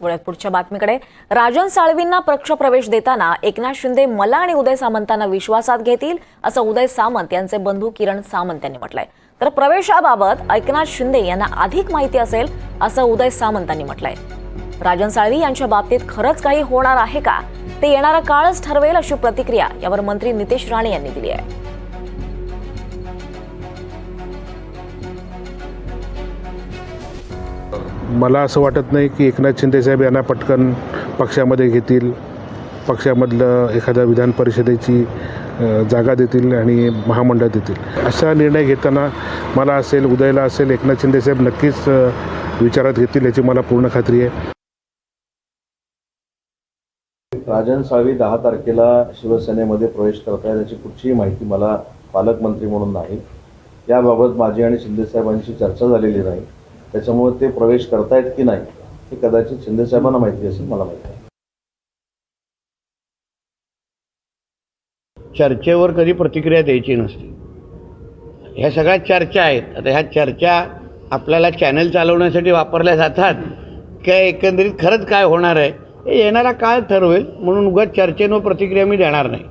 वळत पुढच्या बातमीकडे. राजन साळवींना पक्ष प्रवेश देताना एकनाथ शिंदे मला आणि उदय सामंतांना विश्वासात घेतील असं उदय सामंत यांचे बंधू किरण सामंत यांनी म्हटलंय. तर प्रवेशाबाबत एकनाथ शिंदे यांना अधिक माहिती असेल असं उदय सामंतांनी म्हटलंय. राजन साळवी यांच्या बाबतीत खरंच काही होणार आहे का? ते येणारा काळच ठरवेल अशी प्रतिक्रिया यावर मंत्री नितेश राणे यांनी दिली आहे. मला असं वाटत नाही की एकनाथ शिंदेसाहेब यांना पटकन पक्षामध्ये घेतील पक्षामधलं एखाद्या विधान परिषदेची जागा देतील आणि महामंडळ देतील. असा निर्णय घेताना मला असेल उदयला असेल एकनाथ शिंदेसाहेब नक्कीच विचारात घेतील याची मला पूर्ण खात्री आहे. राजन साळवी दहा तारखेला शिवसेनेमध्ये प्रवेश करत आहे त्याची कुठचीही माहिती मला पालकमंत्री म्हणून नाही. याबाबत माझी आणि शिंदेसाहेबांशी चर्चा झालेली नाही. त्याच्यामुळे ते प्रवेश करतायत की नाही हे कदाचित शिंदेसाहेबांना माहिती असेल मला माहिती चर्चेवर कधी प्रतिक्रिया द्यायची नसते. ह्या सगळ्या चर्चा आहेत. आता ह्या चर्चा आपल्याला चॅनल चालवण्यासाठी वापरल्या जातात. काय एकंदरीत खरंच काय होणार आहे हे येणारा काळ ठरवेल. म्हणून उगाच चर्चेवर प्रतिक्रिया मी देणार नाही.